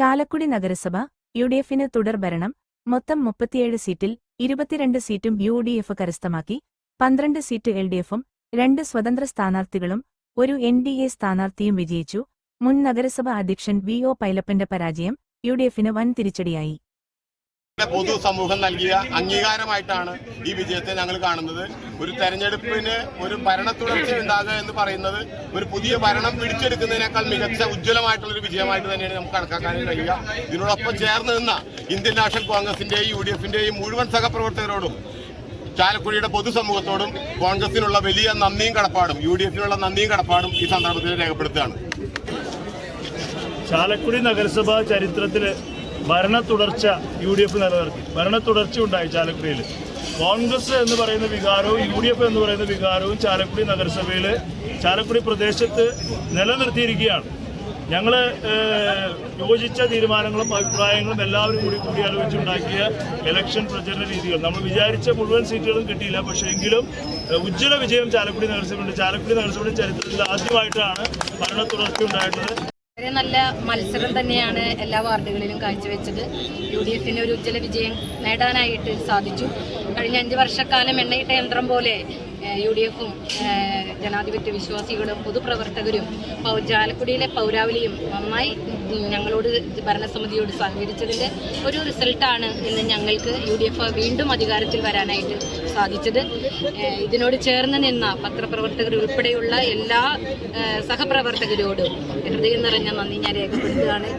ചാലക്കുടി നഗരസഭ U D എഫിന് തുടർഭരണം മൊത്തം മുപ്പത്തിയേഴ് സീറ്റിൽ ഇരുപത്തിരണ്ട് സീറ്റും യു ഡി എഫ് കരസ്ഥമാക്കി പന്ത്രണ്ട് സീറ്റ് എൽ ഡി എഫും രണ്ട് സ്വതന്ത്ര സ്ഥാനാർത്ഥികളും ഒരു എൻ ഡി എ സ്ഥാനാർത്ഥിയും വിജയിച്ചു. മുൻ നഗരസഭാ അധ്യക്ഷൻ വി ഒ പൈലപ്പന്റെ പരാജയം യു ഡി എഫിന് വൻ തിരിച്ചടിയായി പൊതുസമൂഹം നൽകിയ അംഗീകാരമായിട്ടാണ് ഈ വിജയത്തെ ഞങ്ങൾ കാണുന്നത്. ഒരു തെരഞ്ഞെടുപ്പിന് ഒരു ഭരണ തുടർച്ച ഉണ്ടാകുക എന്ന് പറയുന്നത് ഒരു പുതിയ ഭരണം പിടിച്ചെടുക്കുന്നതിനേക്കാൾ മികച്ച ഉജ്ജ്വലമായിട്ടുള്ള ഒരു വിജയമായിട്ട് തന്നെയാണ് നമുക്ക് കണക്കാക്കാൻ കഴിയുക. ഇതിനോടൊപ്പം ചേർന്ന് നിന്ന ഇന്ത്യൻ നാഷണൽ കോൺഗ്രസിന്റെയും യു ഡി എഫിന്റെയും മുഴുവൻ സഹപ്രവർത്തകരോടും ചാലക്കുടിയുടെ പൊതുസമൂഹത്തോടും കോൺഗ്രസിനുള്ള വലിയ നന്ദിയും കടപ്പാടും യു ഡി എഫിനുള്ള നന്ദിയും കടപ്പാടും ഈ സന്ദർഭത്തിൽ രേഖപ്പെടുത്തുകയാണ്. ചാലക്കുടി നഗരസഭാ ചരിത്രത്തിൽ ഭരണ തുടർച്ച യു ഡി എഫ് നിലനിർത്തി. ഭരണ തുടർച്ച ഉണ്ടായി ചാലക്കുടിയിൽ. കോൺഗ്രസ് എന്ന് പറയുന്ന വികാരവും യു ഡി എഫ് എന്ന് പറയുന്ന വികാരവും ചാലക്കുടി നഗരസഭയിൽ ചാലക്കുടി പ്രദേശത്ത് നിലനിർത്തിയിരിക്കുകയാണ്. ഞങ്ങൾ യോജിച്ച തീരുമാനങ്ങളും അഭിപ്രായങ്ങളും എല്ലാവരും കൂടി കൂടിയാലോചിച്ചുണ്ടാക്കിയ ഇലക്ഷൻ പ്രചരണ രീതികൾ. നമ്മൾ വിചാരിച്ച മുഴുവൻ സീറ്റുകളും കിട്ടിയില്ല. പക്ഷേ എങ്കിലും ഉജ്ജ്വല വിജയം ചാലക്കുടി നഗരസഭയുണ്ട്. ചാലക്കുടി നഗരസഭയുടെ ചരിത്രത്തിൽ ആദ്യമായിട്ടാണ് ഭരണ തുടർച്ച ഉണ്ടായിട്ടുള്ളത്. വളരെ നല്ല മത്സരം തന്നെയാണ് എല്ലാ വാർഡുകളിലും കാഴ്ചവെച്ചത്. യു ഡി എഫിന് ഒരു ഉജ്ജ്വല വിജയം നേടാനായിട്ട് സാധിച്ചു. കഴിഞ്ഞ അഞ്ച് വർഷക്കാലം എണ്ണയിട്ട യന്ത്രം പോലെ യു ഡി എഫും ജനാധിപത്യ വിശ്വാസികളും പൊതുപ്രവർത്തകരും ചാലക്കുടിയിലെ പൗരാവലിയും നന്നായി ഞങ്ങളോട് ഭരണസമിതിയോട് സഹകരിച്ചതിന്റെ ഒരു റിസൾട്ടാണ് ഇന്ന് ഞങ്ങൾക്ക് യു ഡി എഫ് വീണ്ടും അധികാരത്തിൽ വരാനായിട്ട് സാധിച്ചത്. ഇതിനോട് ചേർന്ന് നിന്ന പത്രപ്രവർത്തകർ ഉൾപ്പെടെയുള്ള എല്ലാ സഹപ്രവർത്തകരോടും ഹൃദയം നിറഞ്ഞ നന്ദി ഞാൻ രേഖപ്പെടുത്തുകയാണ്.